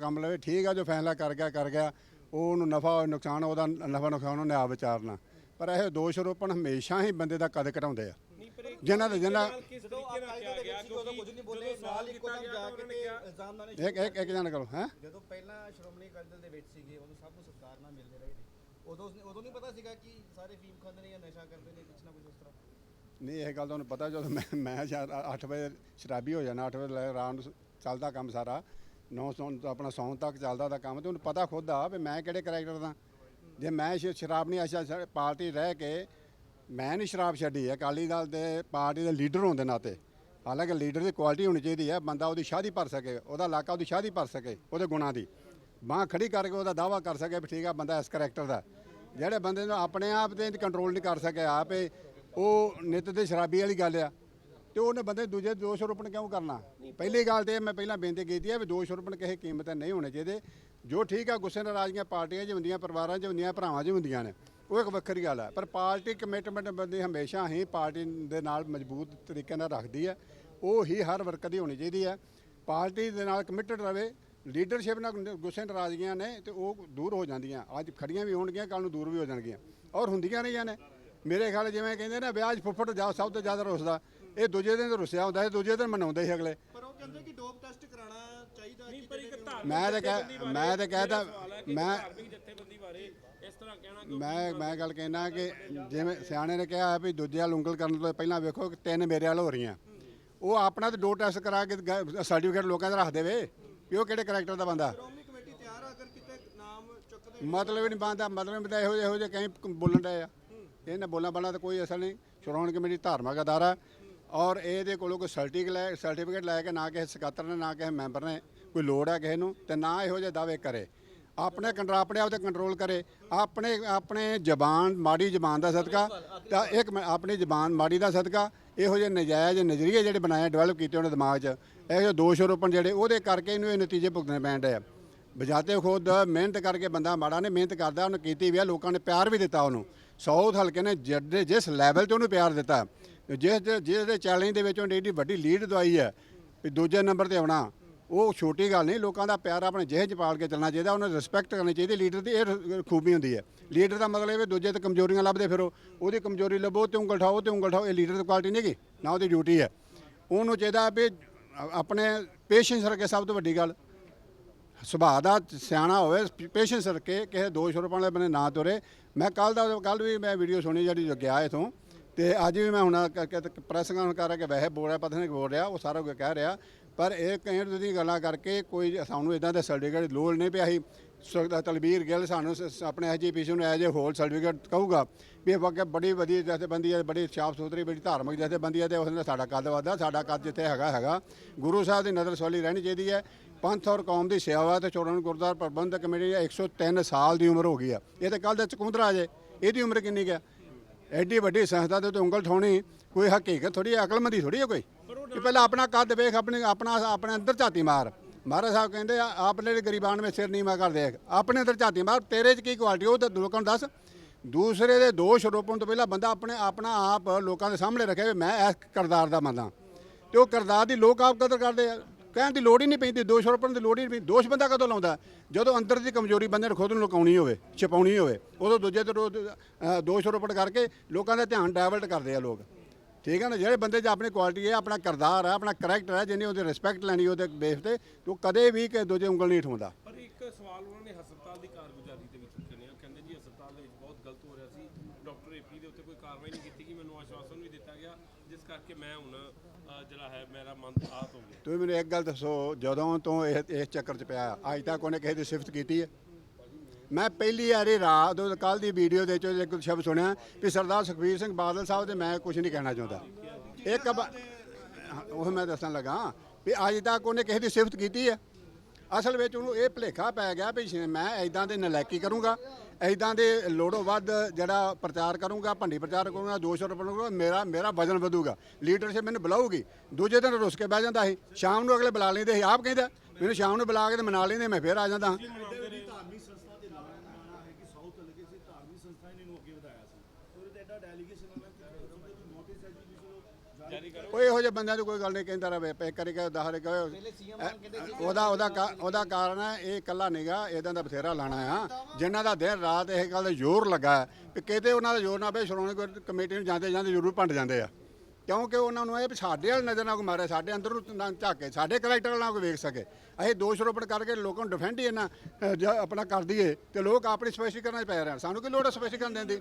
ਕੰਮ ਲਵੇ ਠੀਕ ਆ ਜੋ ਫੈਸਲਾ ਕਰ ਗਿਆ ਕਰ ਗਿਆ ਉਹ ਉਹਨੂੰ ਨਫਾ ਨੁਕਸਾਨ ਉਹਦਾ ਨਫਾ ਨੁਕਸਾਨ ਉਹਨੇ ਆਪ ਵਿਚਾਰਨਾ। ਪਰ ਇਹ ਦੋਸ਼ ਆਰੋਪਣ ਹਮੇਸ਼ਾ ਹੀ ਬੰਦੇ ਦਾ ਕਦ ਘਟਾਉਂਦੇ ਆ। ਜਿਨ੍ਹਾਂ ਦੇ ਜਿਨ੍ਹਾਂ ਕਿਸ ਤਰੀਕੇ ਨਾਲ ਕਿਹਾ ਗਿਆ? ਉਦੋਂ ਕੁਝ ਨਹੀਂ ਬੋਲੇ ਨਾਲ ਇੱਕੋ ਦਮ ਜਾ ਕੇ ਤੇ ਇਲਜ਼ਾਮ ਨਾਲ ਇੱਕ ਇੱਕ ਇੱਕ ਜਣ ਕਰੋ ਹੈ? ਜਦੋਂ ਪਹਿਲਾਂ ਸ਼੍ਰੋਮਣੀ ਅਕਾਲੀ ਦਲ ਦੇ ਵਿੱਚ ਸੀਗੇ ਉਦੋਂ ਸਭ ਨੂੰ ਸਤਿਕਾਰ ਨਾਲ ਮਿਲਦੇ ਰਹੇ ਉਦੋਂ ਉਦੋਂ ਨਹੀਂ ਪਤਾ ਸੀਗਾ ਕਿ ਸਾਰੇ ਫੀਮ ਖਾਂਦੇ ਨੇ ਜਾਂ ਨਸ਼ਾ ਕਰਦੇ ਨੇ ਕੁਛ ਨਾ ਕੁਛ ਇਸ ਤਰ੍ਹਾਂ। ਨਹੀਂ ਇਹ ਗੱਲ ਤਾਂ ਉਹਨੂੰ ਪਤਾ ਜਦੋਂ ਮੈਂ ਮੈਂ ਸ਼ਾਇਦ 8 ਵਜੇ ਸ਼ਰਾਬੀ ਹੋ ਜਾਣਾ 8 ਵਜੇ ਰਾਤ ਨੂੰ ਚੱਲਦਾ ਕੰਮ ਸਾਰਾ। 9 ਸੌ ਆਪਣਾ ਸੌਣ ਤੱਕ ਚੱਲਦਾ ਦਾ ਕੰਮ ਤੇ ਉਹਨੂੰ ਪਤਾ ਖੁਦ ਆ ਵੀ ਮੈਂ ਕਿਹੜੇ ਕਰੈਕਟਰ ਦਾ। ਜੇ ਮੈਂ ਸ਼- ਸ਼ਰਾਬ ਨਹੀਂ ਆਸ਼ਾ ਪਾਰਟੀ ਰਹਿ ਕੇ ਮੈਂ ਨਹੀਂ ਸ਼ਰਾਬ ਛੱਡੀ ਹੈ ਅਕਾਲੀ ਦਲ ਦੇ ਪਾਰਟੀ ਦੇ ਲੀਡਰ ਹੋਣ ਦੇ ਨਾਤੇ। ਹਾਲਾਂਕਿ ਲੀਡਰ ਦੀ ਕੁਆਲਿਟੀ ਹੋਣੀ ਚਾਹੀਦੀ ਹੈ ਬੰਦਾ ਉਹਦੀ ਸ਼ਾਦੀ ਭਰ ਸਕੇ, ਉਹਦਾ ਇਲਾਕਾ ਉਹਦੀ ਸ਼ਾਦੀ ਭਰ ਸਕੇ, ਉਹਦੇ ਗੁਣਾਂ ਦੀ। ਬਾਂਹ ਖੜੀ ਕਰਕੇ ਉਹਦਾ ਦਾਵਾ ਕਰ ਸਕੇ ਵੀ ਠੀਕ ਆ, ਬੰਦਾ ਇਸ ਕਰੈਕਟਰ ਦਾ। ਜਿਹੜੇ ਬੰਦੇ ਨੂੰ ਆਪਣੇ ਆਪ ਤੇ ਕੰਟਰੋਲ ਨਹੀਂ ਕਰ ਸਕਿਆ ਆਪੇ ਉਹ ਨਿਤ ਦੇ ਸ਼ਰਾਬੀ ਵਾਲੀ ਗੱਲ ਆ। ਤੇ ਉਹਨੇ ਬੰਦੇ ਦੂਜੇ ਦੋਸ਼ ਆਰੋਪਣ ਕਿਉਂ ਕਰਨਾ? ਪਹਿਲੀ ਗੱਲ ਤੇ ਇਹ ਮੈਂ ਪਹਿਲਾਂ ਬੇਨਤੀ ਕੀਤੀ ਹੈ ਵੀ ਦੋਸ਼ ਆਰੋਪਣ ਕਿਸੇ ਕੀਮਤ ਤੇ ਨਹੀਂ ਹੋਣੇ ਚਾਹੀਦੇ। ਜੋ ਠੀਕ ਆ, ਗੁੱਸੇ ਨਾਰਾਜ਼ਗੀਆਂ ਪਾਰਟੀਆਂ 'ਚ ਹੁੰਦੀਆਂ, ਪਰਿਵਾਰਾਂ 'ਚ ਹੁੰਦੀਆਂ, ਭਰਾਵਾਂ 'ਚ ਹੁੰਦੀਆਂ ਨੇ, ਉਹ ਇੱਕ ਵੱਖਰੀ ਗੱਲ ਹੈ ਪਰ ਪਾਰਟੀ ਕਮਿਟਮੈਂਟ ਬੰਦੇ ਹਮੇਸ਼ਾ ਹੀ ਪਾਰਟੀ ਦੇ ਨਾਲ ਮਜ਼ਬੂਤ ਤਰੀਕੇ ਨਾਲ ਰੱਖਦੀ ਹੈ ਉਹ ਹੀ ਹਰ ਵਰਕਰ ਦੀ ਹੋਣੀ ਚਾਹੀਦੀ ਹੈ ਪਾਰਟੀ ਦੇ ਨਾਲ ਕਮਿਟਡ ਰਵੇ ਲੀਡਰਸ਼ਿਪ ਨਾਲ ਗੁੱਸੇ ਨਾਰਾਜ਼ਗੀਆਂ ਨੇ ਤੇ ਉਹ ਦੂਰ ਹੋ ਜਾਂਦੀਆਂ। ਅੱਜ ਖੜੀਆਂ ਵੀ ਹੋਣਗੀਆਂ ਕੱਲ ਨੂੰ ਦੂਰ ਵੀ ਹੋ ਜਾਣਗੀਆਂ। ਔਰ ਹੁੰਦੀਆਂ ਰਹੀਆਂ ਨੇ। ਮੇਰੇ ਖਿਆਲ ਜਿਵੇਂ ਕਹਿੰਦੇ ਨੇ, ਵਿਆਹ 'ਚ ਫੁੱਫੜ ਜਾ, ਸਭ ਤੋਂ ਜ਼ਿਆਦਾ ਰੁੱਸਦਾ। ਇਹ ਦੂਜੇ ਦਿਨ ਰੁੱਸਿਆ ਹੁੰਦਾ ਇਹ ਦੂਜੇ ਦਿਨ ਮਨਾਉਂਦੇ ਸੀ ਅਗਲੇ। ਪਰ ਉਹ ਕਹਿੰਦੇ ਕਿ ਡੋਪ ਟੈਸਟ ਕਰਾਉਣਾ ਚਾਹੀਦਾ ਨਹੀਂ ਪਰ ਇੱਕ ਧਾਰਮਿਕ ਮੈਂ ਤਾਂ ਕਹਿ ਜਥੇਬੰਦੀ ਮੈਂ ਤਾਂ ਕਹਿਦਾ ਬਾਰੇ ਸਵਾਲ ਹੈ ਕਿ ਮੈਂ ਧਾਰਮਿਕ ਜਥੇਬੰਦੀ ਬਾਰੇ ਇਸ ਤਰ੍ਹਾਂ ਕਹਿਣਾ ਕਿ ਮੈਂ ਮੈਂ ਗੱਲ ਕਹਿਣਾ ਕਿ ਜਿਵੇਂ ਸਿਆਣੇ ਨੇ ਕਿਹਾ ਵੀ ਦੂਜੇ ਵੱਲ ਉਂਗਲ ਕਰਨ ਤੋਂ ਪਹਿਲਾਂ ਵੇਖੋ ਕਿ ਤਿੰਨ ਮੇਰੇ ਵੱਲ ਹੋ ਰਹੀਆਂ। ਉਹ ਆਪਣਾ ਤੇ ਦੋ ਟੈਸਟ ਕਰਾ ਕੇ ਸਰਟੀਫਿਕੇਟ ਲੋਕਾਂ ਦਾ ਰੱਖ ਦੇਵੇ ਵੀ ਉਹ ਕਿਹੜੇ ਕਰੈਕਟਰ ਦਾ ਬੰਦਾ। ਸ਼੍ਰੋਮਣੀ ਕਮੇਟੀ ਤਿਆਰ ਆ ਅਗਰ ਕਿਤੇ ਨਾਮ ਚੁੱਕਦੇ ਮਤਲਬ ਹੀ ਨਹੀਂ ਬੰਦਾ ਮਤਲਬ ਤਾਂ ਇਹੋ ਜਿਹੇ ਇਹੋ ਜਿਹੇ ਕਈ ਬੋਲਣ ਡਏ ਆ। ਇਹਨਾਂ ਬੋਲਣ ਵਾਲਾ ਤਾਂ ਕੋਈ ਅਸਲ ਨਹੀਂ। ਸ਼੍ਰੋਮਣੀ ਕਮੇਟੀ ਧਾਰਮਿਕ ਅਦਾਰਾ ਔਰ ਇਹਦੇ ਕੋਲੋਂ ਕੋਈ ਸਰਟੀਫਿਕੇਟ ਲੈ ਸਰਟੀਫਿਕੇਟ ਲੈ ਕੇ ਨਾ ਕਿਸੇ ਸਕੱਤਰ ਨੇ ਨਾ ਕਿਸੇ ਮੈਂਬਰ ਨੇ ਕੋਈ ਲੋੜ ਹੈ ਕਿਸੇ ਨੂੰ ਤੇ ਨਾ ਇਹੋ ਜਿਹੇ ਦਾਅਵੇ ਕਰੇ। ਆਪਣੇ ਕੰਟਰੋਲ ਆਪਣੇ ਆਪ ਤੇ ਕੰਟਰੋਲ ਕਰੇ। ਆਪਣੇ ਆਪਣੇ ਜ਼ਬਾਨ ਮਾੜੀ ਜ਼ਬਾਨ ਦਾ ਸਦਕਾ ਤਾਂ ਇੱਕ ਮਿੰਟ, ਆਪਣੀ ਜ਼ਬਾਨ ਮਾੜੀ ਦਾ ਸਦਕਾ ਇਹੋ ਜਿਹੇ ਨਜਾਇਜ਼ ਨਜ਼ਰੀਏ ਜਿਹੜੇ ਬਣਾਏ ਡਿਵੈਲਪ ਕੀਤੇ ਉਹਨਾਂ ਦਿਮਾਗ 'ਚ ਇਹੋ ਜਿਹੇ ਦੋਸ਼ ਆਰੋਪਣ ਜਿਹੜੇ ਉਹਦੇ ਕਰਕੇ ਇਹਨੂੰ ਇਹ ਨਤੀਜੇ ਭੁਗਤਣੇ ਪੈਣ ਆ। ਬਜਾਤੇ ਖੁਦ ਮਿਹਨਤ ਕਰਕੇ ਬੰਦਾ ਮਾੜਾ ਨੇ ਮਿਹਨਤ ਕਰਦਾ ਉਹਨੂੰ ਕੀਤੀ ਵੀ ਆ ਲੋਕਾਂ ਨੇ ਪਿਆਰ ਵੀ ਦਿੱਤਾ ਉਹਨੂੰ। ਸਾਊਥ ਹਲਕੇ ਨੇ ਜਿਹੜੇ ਜਿਸ ਲੈਵਲ ਤੇ ਉਹਨੂੰ ਪਿਆਰ ਦਿੱਤਾ। ਜਿਸ ਦੇ ਜਿਸ ਦੇ ਚੈਲੰਜ ਦੇ ਵਿੱਚ ਉਹਨੇ ਏਡੀ ਵੱਡੀ ਲੀਡ ਦਵਾਈ ਹੈ, ਵੀ ਦੂਜੇ ਨੰਬਰ ਤੇ ਆਉਣਾ, ਉਹ ਛੋਟੀ ਗੱਲ ਨਹੀਂ, ਲੋਕਾਂ ਦਾ ਪਿਆਰ ਆਪਣੇ ਜਿਹੇ ਚ ਪਾਲ ਕੇ ਚੱਲਣਾ ਚਾਹੀਦਾ, ਉਹਨਾਂ ਰਿਸਪੈਕਟ ਕਰਨੀ ਚਾਹੀਦੀ ਲੀਡਰ ਦੀ ਇਹ ਖੂਬੀ ਹੁੰਦੀ ਹੈ। ਲੀਡਰ ਦਾ ਮਤਲਬ ਇਹ ਵੀ ਦੂਜੇ ਤੇ ਕਮਜ਼ੋਰੀਆਂ ਲੱਭਦੇ ਫਿਰੋ, ਉਹਦੀ ਕਮਜ਼ੋਰੀ ਲੱਭੋ, ਤੇ ਉਂਗਲ ਠਾਓ, ਤੇ ਉਂਗਲ ਠਾਓ, ਇਹ ਲੀਡਰ ਦੀ ਕੁਆਲਿਟੀ ਨਹੀਂ ਗੀ ਨਾ ਉਹਦੀ ਡਿਊਟੀ ਹੈ। ਉਹਨੂੰ ਚਾਹੀਦਾ ਵੀ ਆਪਣੇ ਪੇਸ਼ੈਂਸ ਰੱਖੇ ਸਭ ਤੋਂ ਵੱਡੀ ਗੱਲ। ਸੁਭਾਅ ਦਾ ਸਿਆਣਾ ਹੋਵੇ ਪੇਸ਼ੈਂਸ ਰੱਖੇ, ਕਿਸੇ ਦੋਸ਼ ਆਰੋਪਣ ਵਾਲੇ ਬੰਨੇ ਨਾ ਤੁਰੇ। ਮੈਂ ਕੱਲ ਦਾ ਕੱਲ ਵੀ ਮੈਂ ਵੀਡੀਓ ਸੁਣੀ ਜਿਹੜੀ ਗਿਆ ਇਥੋਂ। ਤੇ ਅੱਜ ਵੀ ਮੈਂ ਹੁਣ ਕਰਕੇ ਪ੍ਰੈਸ ਕਾਨਫਰੰਸ ਕਰ ਰਿਹਾ ਕਿ ਵੈਸੇ ਬੋਲ ਰਿਹਾ, ਪਤਾ ਨਹੀਂ ਬੋਲ ਰਿਹਾ, ਉਹ ਸਾਰਾ ਕੁਝ ਕਹਿ ਰਿਹਾ। ਪਰ ਇਹ ਕਈ ਦੀ ਗੱਲਾਂ ਕਰਕੇ ਕੋਈ ਸਾਨੂੰ ਇਦਾਂ ਦੇ ਸਰਟੀਫਿਕੇਟ ਦੀ ਲੋੜ ਨਹੀਂ ਪਿਆ ਸੀ। ਤਲਬੀਰ ਗਿੱਲ ਸਾਨੂੰ ਸ- ਸ- ਆਪਣੇ ਐਜੀਪੀਸੀ ਨੂੰ ਐਜ ਏ ਹੋਲ ਸਰਟੀਫਿਕੇਟ ਕਹੂਗਾ ਵੀ ਇਹ ਵਾਕਿਆ ਬੜੀ ਵਧੀਆ ਜਥੇਬੰਦੀ ਹੈ, ਬੜੀ ਸਾਫ਼ ਸੁਥਰੀ ਬੜੀ ਧਾਰਮਿਕ ਜਥੇਬੰਦੀ ਹੈ ਤੇ ਉਹਨੇ ਸਾਡਾ ਕੱਦ ਵੱਧਦਾ, ਸਾਡਾ ਕੱਦ ਜਿੱਥੇ ਹੈਗਾ ਹੈਗਾ। ਗੁਰੂ ਸਾਹਿਬ ਦੀ ਨਜ਼ਰ ਸਵਾਲੀ ਰਹਿਣੀ ਚਾਹੀਦੀ ਹੈ। ਪੰਥ ਔਰ ਕੌਮ ਦੀ ਸੇਵਾ ਤੇ ਚੋੜਨ ਗੁਰਦੁਆਰਾ ਪ੍ਰਬੰਧਕ ਕਮੇਟੀ ਦੀ 103 ਸਾਲ ਦੀ ਉਮਰ ਹੋ ਗਈ ਆ ਇਹ ਤੇ ਕੱਲ ਦਾ ਚਕੁੰਦਰਾ ਜੇ, ਇਹਦੀ ਉਮਰ ਕਿੰਨੀ ਕੁ ਹੈ? ਐਡੀ ਵੱਡੀ ਸੰਸਥਾ ਦੇ ਉੱਤੇ ਉਂਗਲ ਠਾਉਣੀ, ਕੋਈ ਹਕੀਕਤ ਥੋੜੀ ਅਕਲਮੰਦੀ ਥੋੜੀ ਹੈ ਕੋਈ? ਕਿ ਪਹਿਲਾਂ ਆਪਣਾ ਕੱਦ ਵੇਖ, ਆਪਣੇ, ਆਪਣਾ, ਆਪਣੇ ਅੰਦਰ ਝਾਤੀ ਮਾਰ। ਮਹਾਰਾਜ ਸਾਹਿਬ ਕਹਿੰਦੇ ਆ ਆਪਣੇ ਲਈ ਗਰੀਬਾਂ ਵਿੱਚ ਸਿਰ ਨੀਵਾ ਕਰ ਦੇਖ, ਆਪਣੇ ਅੰਦਰ ਝਾਤੀ ਮਾਰ, ਤੇਰੇ 'ਚ ਕੀ ਕੁਆਲਿਟੀ ਉਹ ਤਾਂ ਲੋਕਾਂ ਨੂੰ ਦੱਸ। ਦੂਸਰੇ ਦੇ ਦੋਸ਼ ਰੋਪਣ ਤੋਂ ਪਹਿਲਾਂ ਬੰਦਾ ਆਪਣੇ, ਆਪਣਾ ਆਪ ਲੋਕਾਂ ਦੇ ਸਾਹਮਣੇ ਰੱਖੇ ਵੀ ਮੈਂ ਇਸ ਕਰਦਾਰ ਦਾ ਬੰਦਾ ਤੇ ਉਹ ਕਰਦਾਰ ਦੀ ਲੋਕ ਆਪ ਕਦਰ ਕਰਦੇ ਆ। ਕਹਿਣ ਦੀ ਲੋੜ ਹੀ ਨਹੀਂ ਪੈਂਦੀ ਦੋਸ਼ ਆਰੋਪਣ ਦੀ ਲੋੜ ਹੀ ਨਹੀਂ ਪੈਂਦੀ। ਦੋਸ਼ ਬੰਦਾ ਕਦੋਂ ਲਾਉਂਦਾ? ਜਦੋਂ ਅੰਦਰ ਦੀ ਕਮਜ਼ੋਰੀ ਬੰਦੇ ਨੇ ਖੁਦ ਨੂੰ ਲੁਕਾਉਣੀ ਹੋਵੇ ਛਪਾਉਣੀ ਹੋਵੇ ਉਦੋਂ ਦੂਜੇ ਤੇ ਰੋ- ਅ, ਦੋਸ਼ ਆਰੋਪਣ ਕਰਕੇ ਲੋਕਾਂ ਦਾ ਧਿਆਨ ਡਾਇਵਰਟ ਕਰਦੇ ਆ ਲੋਕ। ਠੀਕ ਹੈ ਨਾ? ਜਿਹੜੇ ਬੰਦੇ 'ਚ ਆਪਣੀ ਕੁਆਲਿਟੀ ਹੈ ਆਪਣਾ ਕਿਰਦਾਰ ਹੈ ਆਪਣਾ ਕਰੈਕਟਰ ਹੈ ਜਿਹਨੇ ਉਹਦੀ ਰਿਸਪੈਕਟ ਲੈਣੀ ਉਹਦੇ ਬੇਸ ਤੇ ਉਹ ਕਦੇ ਵੀ ਕਿ ਦੂਜੇ ਉਂਗਲ ਨਹੀਂ ਉਠਾਉਂਦਾ। ਪਰ ਇੱਕ ਸਵਾਲ ਉਹਨਾਂ ਨੇ ਹਸਪਤਾਲ ਦੀ ਕਾਰਗੁਜ਼ਾਰੀ ਦੇ ਵਿੱਚ ਚੁੱਕਿਆ ਕਹਿੰਦੇ ਜੀ, ਹਸਪਤਾਲ ਦੇ ਵਿੱਚ ਬਹੁਤ ਗਲਤ ਹੋ ਰਿਹਾ ਸੀ। ਡਾਕਟਰ ਏਪੀ ਦੇ ਉੱਤੇ ਕੋਈ ਕਾਰਵਾਈ ਨਹੀਂ ਕੀਤੀ ਗਈ। ਮੈਨੂੰ ਆਸ਼ਵਾਸਨ ਵੀ ਦਿੱਤਾ ਗਿਆ। ਜਿਸ ਕਰਕੇ ਮੈਂ ਹੁਣ ਜਿਹੜਾ ਹੈ, ਮੇਰਾ ਮਨ ਆਹਤ ਹੋ ਗਿਆ। ਤੁਸੀਂ ਮੈਨੂੰ ਇੱਕ ਗੱਲ ਦੱਸੋ, ਜਦੋਂ ਤੋਂ ਇਹ ਇਸ ਚੱਕਰ 'ਚ ਪਿਆ, ਅੱਜ ਤੱਕ ਉਹਨੇ ਕਿਸੇ ਦੀ ਸਿਫਤ ਕੀਤੀ ਹੈ? ਮੈਂ ਪਹਿਲੀ ਵਾਰੀ ਰਾਤ ਉਹ ਕੱਲ ਦੀ ਵੀਡੀਓ ਦੇ ਚੋਂ ਇੱਕ ਸ਼ਬਦ ਸੁਣਿਆ ਵੀ ਸਰਦਾਰ ਸੁਖਬੀਰ ਸਿੰਘ ਬਾਦਲ ਸਾਹਿਬ ਦੇ ਮੈਂ ਕੁਝ ਨਹੀਂ ਕਹਿਣਾ ਚਾਹੁੰਦਾ। ਇੱਕ ਉਹ ਮੈਂ ਦੱਸਣ ਲੱਗਾ ਵੀ ਅੱਜ ਤੱਕ ਉਹਨੇ ਕਿਸੇ ਦੀ ਸਿਫਤ ਕੀਤੀ ਹੈ? ਅਸਲ ਵਿੱਚ ਉਹਨੂੰ ਇਹ ਭੁਲੇਖਾ ਪੈ ਗਿਆ ਵੀ ਮੈਂ ਐਦਾਂ ਦੇ ਨਲਾਇਕੀ ਕਰੂੰਗਾ ਐਦਾਂ ਦੇ ਲੋੜੋਂ ਵੱਧ ਜਿਹੜਾ ਪ੍ਰਚਾਰ ਕਰੂੰਗਾ, ਭੰਡੀ ਪ੍ਰਚਾਰ ਕਰੂੰਗਾ, ਦੋਸ਼ ਆਰੋਪ ਕਰੂੰਗਾ, ਮੇਰਾ ਮੇਰਾ ਵਜਨ ਵਧੂਗਾ। ਲੀਡਰਸ਼ਿਪ ਮੈਨੂੰ ਬੁਲਾਊਗੀ। ਦੂਜੇ ਦਿਨ ਰੁੱਸ ਕੇ ਬਹਿ ਜਾਂਦਾ ਸੀ ਸ਼ਾਮ ਨੂੰ ਅਗਲੇ ਬੁਲਾ ਲੈਂਦੇ ਸੀ ਆਪ ਕਹਿੰਦਾ, ਮੈਨੂੰ ਸ਼ਾਮ ਨੂੰ ਬੁਲਾ ਕੇ ਤੇ ਮਨਾ ਲੈਂਦੇ, ਮੈਂ ਫੇਰ ਆ ਜਾਂਦਾ ਹਾਂ ਧਾਰਮਿਕ ਸੰਸਥਾ ਦੇ ਨਾਲ ਮਾਣਾ ਹੈ ਕਿ ਸਾਊਥ ਹਲਕੇ ਸੀ ਧਾਰਮਿਕ ਸੰਸਥਾ ਨੇ ਇਹਨੂੰ ਅੱਗੇ ਵਧਾਇਆ ਸੀ ਸੋ ਇਹਦਾ ਐਡਾ ਡੈਲੀਗੇਸ਼ਨ ਆਣਾ ਕਿ ਨੋਟਿਸ ਹੈ ਜੀ ਕਿਸੇ ਨੂੰ ਕੋਈ ਇਹੋ ਜਿਹੇ ਬੰਦਿਆਂ ਨੂੰ ਕੋਈ ਗੱਲ ਨਹੀਂ ਕਹਿੰਦਾ ਰਵੇ ਪੇ ਕਰੀ ਕੇ ਦਹਰੇ ਕਹੋ ਉਹਦਾ ਉਹਦਾ ਕਾ- ਉਹਦਾ ਕਾਰਨ ਹੈ ਇਹ ਇਕੱਲਾ ਨਿਗਾ ਇਹਦਾਂ ਦਾ ਬਥੇਰਾ ਲਾਣਾ ਆ। ਜਿਨ੍ਹਾਂ ਦਾ ਦਿਨ ਰਾਤ ਇਹ ਗੱਲ ਦਾ ਜ਼ੋਰ ਲੱਗਾ ਹੈ ਕਿ ਕਿਤੇ ਉਹਨਾਂ ਦਾ ਜ਼ੋਰ ਨਾ ਪਏ ਸ਼੍ਰੋਮਣੀ ਕਮੇਟੀ ਨੂੰ ਜਾਂਦੇ ਜਾਂਦੇ ਜ਼ਰੂਰ ਭੰਡ ਜਾਂਦੇ ਆ। ਕਿਉਂਕਿ ਉਹਨਾਂ ਨੂੰ ਇਹ ਵੀ ਸਾਡੇ ਵਾਲ ਨਜ਼ਰ ਨਾ ਕੋਈ ਮਾਰੇ, ਸਾਡੇ ਅੰਦਰ ਨੂੰ ਨਾ ਝਾਕੇ, ਸਾਡੇ ਕਰੈਕਟਰ ਨਾਲ ਕੋਈ ਵੇਖ ਸਕੇ। ਅਸੀਂ ਦੋਸ਼ ਰੋਪਣ ਕਰਕੇ ਲੋਕਾਂ ਨੂੰ ਡਿਫੈਂਡ ਹੀ ਇਹਨਾਂ ਜ- ਆਪਣਾ ਕਰ ਦਈਏ ਤੇ ਲੋਕ ਆਪਣੀ ਸਪੈਸ਼ੀਕਰਨ 'ਚ ਪੈ ਰਹੇ ਹਨ। ਸਾਨੂੰ ਕੀ ਲੋੜ ਹੈ ਸਪੈਸ਼ੀਕਰਨ ਦੇਣ ਦੀ?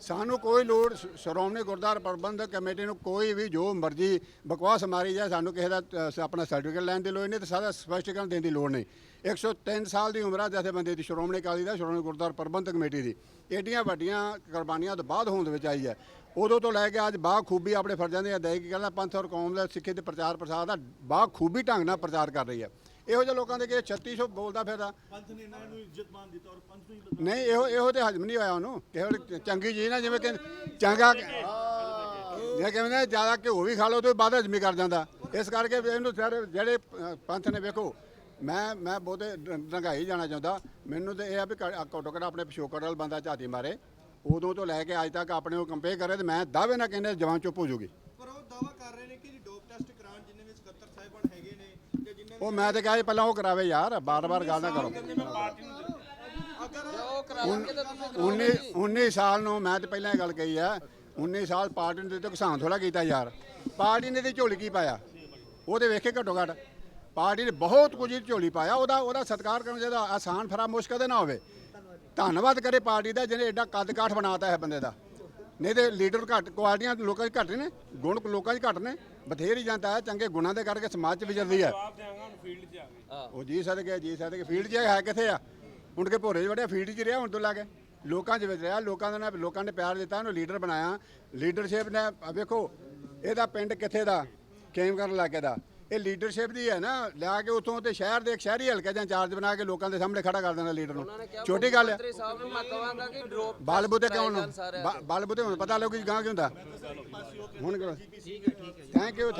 ਸਾਨੂੰ ਕੋਈ ਲੋੜ ਸ਼੍ਰੋਮਣੀ ਗੁਰਦੁਆਰਾ ਪ੍ਰਬੰਧਕ ਕਮੇਟੀ ਨੂੰ ਕੋਈ ਵੀ ਜੋ ਮਰਜ਼ੀ ਬਕਵਾਸ ਮਾਰੀ ਜਾਏ, ਸਾਨੂੰ ਕਿਸੇ ਦਾ ਆਪਣਾ ਸਰਟੀਫਿਕੇਟ ਲੈਣ ਦੀ ਲੋੜ ਨਹੀਂ ਤੇ ਸਾਡਾ ਸਪਸ਼ਟੀਕਰਨ ਦੇਣ ਦੀ ਲੋੜ ਨਹੀਂ। 103 ਸਾਲ ਦੀ ਉਮਰ ਆ ਜਥੇਬੰਦੀ ਦੀ। ਸ਼੍ਰੋਮਣੀ ਅਕਾਲੀ ਦਾ ਸ਼੍ਰੋਮਣੀ ਗੁਰਦੁਆਰਾ ਪ੍ਰਬੰਧਕ ਕਮੇਟੀ ਦੀ। ਏਡੀਆਂ ਵੱਡੀਆਂ ਕੁਰਬਾਨੀਆਂ ਤੋਂ ਬਾਅਦ ਹੋਂਦ ਵਿੱਚ ਆਈ ਹੈ। ਉਦੋਂ ਤੋਂ ਲੈ ਕੇ ਅੱਜ ਬਾਖੂਬੀ ਆਪਣੇ ਫਰਜ਼ਾਂ ਦੇ ਅਦਾਇਗੀ ਕਰਦਾ ਪੰਥ ਔਰ ਕੌਮ ਦਾ ਸਿੱਖੀ ਦੇ ਪ੍ਰਚਾਰ ਪ੍ਰਸਾਰ ਦਾ ਬਾਖੂਬੀ ਢੰਗ ਨਾਲ ਪ੍ਰਚਾਰ ਕਰ ਰਹੀ ਹੈ। ਇਹੋ ਜਿਹੇ ਲੋਕਾਂ ਦੇ ਕਿ 3600 ਬੋਲਦਾ ਫਿਰਦਾ। ਪੰਥ ਨੇ ਇਹਨਾਂ ਨੂੰ ਇੱਜ਼ਤ ਮਾਨ ਦਿੱਤਾ ਔਰ ਪੰਥ ਨੂੰ ਹੀ ਨਹੀਂ ਇਹੋ ਇਹੋ ਤੇ ਹਜਮ ਨਹੀਂ ਹੋਇਆ ਉਹਨੂੰ। ਵੇਲੇ ਚੰਗੀ ਚੀਜ਼ ਨਾ ਜਿਵੇਂ ਕਿ ਚੰਗਾ ਜੇ ਕਹਿੰਦੇ ਜ਼ਿਆਦਾ ਘਿਓ ਵੀ ਖਾ ਲਓ ਤੇ ਬਾਅਦ ਹਜਮੀ ਕਰ ਜਾਂਦਾ। ਇਸ ਕਰਕੇ ਇਹਨੂੰ ਸਾਰੇ ਜਿਹੜੇ ਪੰਥ ਨੇ ਵੇਖੋ ਮੈਂ ਮੈਂ ਬਹੁਤੇ ਡੰਗਾਈ ਜਾਣਾ ਚਾਹੁੰਦਾ। ਮੈਨੂੰ ਤੇ ਇਹ ਆ ਵੀ ਘੱਟੋ ਘੱਟ ਆਪਣੇ ਪਿਛੋਕੜ ਵਾਲ ਬੰਦਾ ਝਾਤੀ ਮਾਰੇ। ਉਦੋਂ ਤੋਂ ਲੈ ਕੇ ਅੱਜ ਤੱਕ ਆਪਣੇ ਨੂੰ ਕੰਪੇਅਰ ਕਰੇ ਤੇ ਮੈਂ ਦਾਅਵੇ ਨਾਲ ਕਹਿੰਦੇ ਜਵਾਨ ਚੁੱਪ ਹੋ ਜੂਗੀ। ਪਰ ਉਹ ਦਾਵਾ ਕਰ ਰਹੇ ਨੇ ਕਿ ਡੋਪ ਟੈਸਟ ਕਰਾਉਣ ਜਿੰਨੇ ਵਿੱਚ 71 ਸਾਹਿਬਾਨ ਹੈਗੇ ਨੇ ਤੇ ਜਿੰਨੇ ਉਹ ਮੈਂ ਤੇ ਕਿਹਾ ਜੀ ਪਹਿਲਾਂ ਉਹ ਕਰਾਵੇ ਯਾਰ ਬਾਰ-ਬਾਰ ਗੱਲ ਨਾ ਕਰੋ। ਅਗਰ 19 19 ਸਾਲ ਨੂੰ ਮੈਂ ਤੇ ਪਹਿਲਾਂ ਇਹ ਗੱਲ ਕਹੀ ਆ 19 ਸਾਲ ਪਾਰਟੀ ਨੇ ਤੇ ਕਿਸਾਨ ਥੋੜਾ ਕੀਤਾ ਯਾਰ। ਪਾਰਟੀ ਨੇ ਤੇ ਝੋਲੀ ਕੀ ਪਾਇਆ? ਉਹਦੇ ਵੇਖੇ ਘੱਟੋ ਘੱਟ ਪਾਰਟੀ ਨੇ ਬਹੁਤ ਕੁਝ ਝੋਲੀ ਪਾਇਆ ਉਹਦਾ ਉਹਦਾ ਸਤਿਕਾਰ ਕਰਨਾ ਚਾਹੀਦਾ ਆਸਾਨ ਫਰਾਮੋਸ਼ ਕਦੇ ਨਾ ਹੋਵੇ। ਧੰਨਵਾਦ ਕਰੇ ਪਾਰਟੀ ਦਾ ਜਿਹਨੇ ਐਡਾ ਕੱਦ ਕਾਠ ਬਣਾਤਾ ਹੈ ਬੰਦੇ ਦਾ। ਨਹੀਂ ਤੇ ਲੀਡਰ ਘੱਟ ਕੁਆਲਿਟੀਆਂ ਲੋਕਾਂ 'ਚ ਘੱਟ ਨੇ ਗੁਣ ਲੋਕਾਂ 'ਚ ਘੱਟ ਨੇ ਬਥੇਰੀ ਜਾਂਦਾ ਹੈ ਚੰਗੇ ਗੁਣਾਂ ਦੇ ਕਰਕੇ ਸਮਾਜ 'ਚ ਵਿਚਰਦੀ ਹੈ। ਉਹ ਜੀ ਸਦਕੇ ਜੀ ਸਦਕੇ ਫੀਲਡ 'ਚ ਹੈ ਕਿੱਥੇ ਆ? ਹੁਣ ਕੇ ਭੋਰੇ 'ਚ ਵੜਿਆ ਫੀਲਡ 'ਚ ਰਿਹਾ ਹੁਣ ਤੋਂ ਲਾ ਕੇ। ਲੋਕਾਂ 'ਚ ਵਿੱਚ ਰਿਹਾ ਲੋਕਾਂ ਦਾ ਨਾ ਲੋਕਾਂ ਨੇ ਪਿਆਰ ਦਿੱਤਾ ਉਹਨੂੰ ਲੀਡਰ ਬਣਾਇਆ। ਲੀਡਰਸ਼ਿਪ ਨੇ ਵੇਖੋ ਇਹਦਾ ਪਿੰਡ ਕਿੱਥੇ ਦਾ? ਕੇਮ ਕਰਨ ਲੱਗੇ ਦਾ। ਇਹ ਲੀਡਰਸ਼ਿਪ ਦੀ ਹੈ ਨਾ ਲਿਆ ਕੇ ਉਥੋਂ ਤੇ ਸ਼ਹਿਰ ਦੇ ਇੱਕ ਸ਼ਹਿਰੀ ਹਲਕੇ ਜਾਂ ਇੰਚਾਰਜ ਬਣਾ ਕੇ ਲੋਕਾਂ ਦੇ ਸਾਹਮਣੇ ਖੜਾ ਕਰ ਦੇਣਾ ਲੀਡਰ ਨੂੰ। ਛੋਟੀ ਗੱਲ ਹੈ। ਮੰਤਰੀ ਸਾਹਿਬ ਨੂੰ ਮੈਂ ਕਹਾਂਗਾ ਕਿ ਡ੍ਰੌਪ ਕਿਉਂ ਨੂੰ? ਬਲ ਬੁੱਤੇ ਹੁਣ ਪਤਾ ਲੱਗੂ ਗਾਂ ਕੀ ਹੁੰਦਾ? ਹੁਣ ਥੈਂਕ ਯੂ